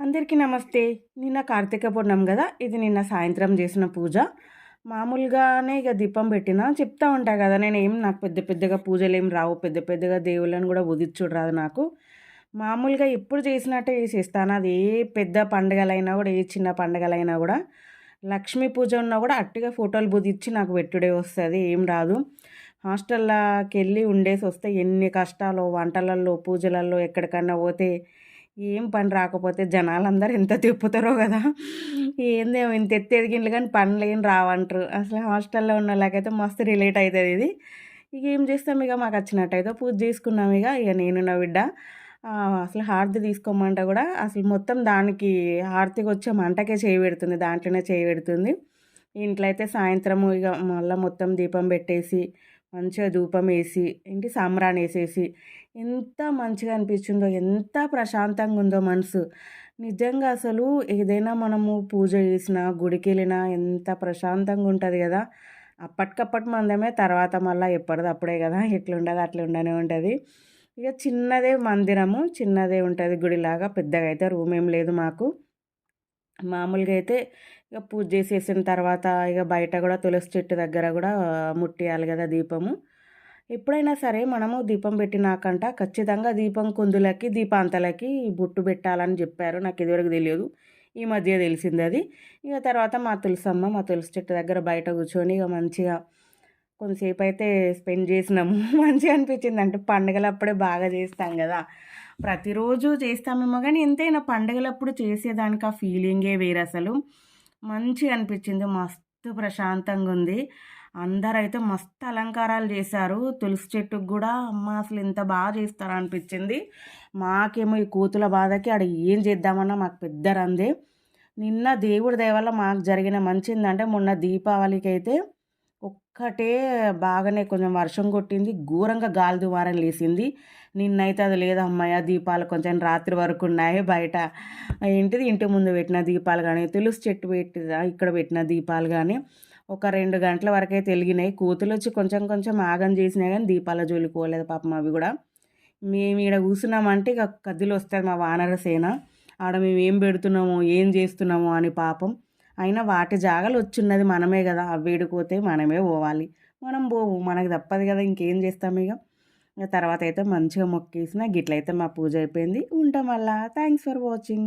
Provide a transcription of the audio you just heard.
అందరికీ నమస్తే. నిన్న కార్తీక పూర్ణం కదా ఇది నిన్న సాయంత్రం చేసిన పూజ. మామూలుగానే ఇక దీపం పెట్టిన చెప్తా ఉంటా కదా నేను ఏం నాకు పెద్ద పెద్దగా పూజలు ఏం రావు పెద్ద పెద్దగా దేవుళ్ళని కూడా ఉదిచ్చుడు రాదు నాకు. మామూలుగా ఎప్పుడు చేసినట్టే చేసేస్తాను. అది ఏ పెద్ద పండగలైనా కూడా ఏ చిన్న పండగలైనా కూడా. లక్ష్మీ పూజ ఉన్నా కూడా అట్టిగా ఫోటోలు బుదిచ్చి నాకు పెట్టుడే వస్తుంది ఏం రాదు. హాస్టల్లోకి వెళ్ళి ఉండేసి వస్తే ఎన్ని కష్టాలు వంటలల్లో పూజలల్లో ఎక్కడికన్నా పోతే ఏం పని రాకపోతే జనాలందరూ ఎంత తిప్పుతారో కదా. ఏందేమో ఇంత ఎత్తి ఎదిగిండ్లు కానీ పనులు ఏం రావంటారు. అసలు హాస్టల్లో ఉన్న వాళ్ళకైతే మస్తు రిలేట్ అవుతుంది ఇది. ఇక ఏం చేస్తాం ఇక మాకు వచ్చినట్టయితే పూజ చేసుకున్నాం ఇక. ఇక నేను నా బిడ్డ. అసలు హారతి తీసుకోమంటే కూడా అసలు మొత్తం దానికి హారతికి వచ్చే మంటకే చేయి పెడుతుంది. దాంట్లోనే చేయి పెడుతుంది. ఇంట్లో అయితే సాయంత్రము ఇక మళ్ళీ మొత్తం దీపం పెట్టేసి మంచిగా ధూపం వేసి ఇంటి సాంబ్రాన్ వేసేసి ఎంత మంచిగా అనిపించిందో ఎంత ప్రశాంతంగా ఉందో మనసు. నిజంగా అసలు ఏదైనా మనము పూజ చేసినా గుడికి వెళ్ళినా ఎంత ప్రశాంతంగా ఉంటుంది కదా. అప్పటికప్పటి మందమే తర్వాత మళ్ళీ ఎప్పటిదప్పుడే కదా. ఎట్లుండదు అట్లా ఉండనే ఉంటుంది. ఇక చిన్నదే మందిరము చిన్నదే ఉంటుంది గుడిలాగా. పెద్దగా అయితే రూమ్ ఏం లేదు మాకు. మామూలుగా అయితే ఇక పూజ చేసేసిన తర్వాత ఇక బయట కూడా తులసి చెట్టు దగ్గర కూడా ముట్టియాలి కదా దీపము. ఎప్పుడైనా సరే మనము దీపం పెట్టినాకంట ఖచ్చితంగా దీపం కుందులకి దీపాంతలకి బొట్టు పెట్టాలని చెప్పారు. నాకు ఇదివరకు తెలియదు. ఈ మధ్య తెలిసింది అది. ఇక తర్వాత మా తులసమ్మ మా తులసి చెట్టు దగ్గర బయట కూర్చొని ఇక మంచిగా కొంతసేపు అయితే స్పెండ్ చేసినాము. మంచిగా అనిపించింది. అంటే పండగలప్పుడే బాగా చేస్తాం కదా. ప్రతిరోజు చేస్తామేమో కానీ ఎంతైనా పండగలప్పుడు చేసేదానికి ఆ ఫీలింగే వేరు అసలు మంచిగా అనిపించింది. మస్తు ప్రశాంతంగా ఉంది. అందరైతే మస్తు అలంకారాలు చేశారు. తులసి చెట్టుకు కూడా అమ్మ అసలు ఇంత బాగా చేస్తారా అనిపించింది. మాకేమో ఈ కూతుల బాధకి అక్కడ ఏం చేద్దామన్నా మాకు పెద్ద రందే. నిన్న దేవుడి దయవల్ల మాకు జరిగిన మంచిందంటే మొన్న దీపావళికి అయితే ఒక్కటే బాగానే కొంచెం వర్షం కొట్టింది. ఘోరంగా గాలి దుమారం లేసింది. నిన్నైతే అది లేదు అమ్మాయి దీపాలు కొంచెం రాత్రి వరకు ఉన్నాయి బయట. ఏంటిది ఇంటి ముందు పెట్టిన దీపాలు కానీ తులసి చెట్టు పెట్టి ఇక్కడ పెట్టిన దీపాలు కానీ. ఒక రెండు గంటల వరకు అయితే వెలిగినాయి కూతులు వచ్చి కొంచెం కొంచెం ఆగం చేసినాయి కానీ దీపాల జోలికి పోలేదు పాపం అవి కూడా. మేము ఇక్కడ కూర్చున్నామంటే ఇక కద్దులు వస్తుంది మా వానర సేన. ఆడ మేము ఏం పెడుతున్నాము ఏం చేస్తున్నాము అని పాపం. అయినా వాటి జాగలు వచ్చిన్నది మనమే కదా. అవి వేడిపోతే మనమే పోవాలి. మనం పోవు. మనకు తప్పదు కదా. ఇంకేం చేస్తాం ఇక? తర్వాత అయితే మంచిగా మొక్కేసిన గిట్లయితే మా పూజ అయిపోయింది. ఉంటాం మళ్ళా. Thanks for watching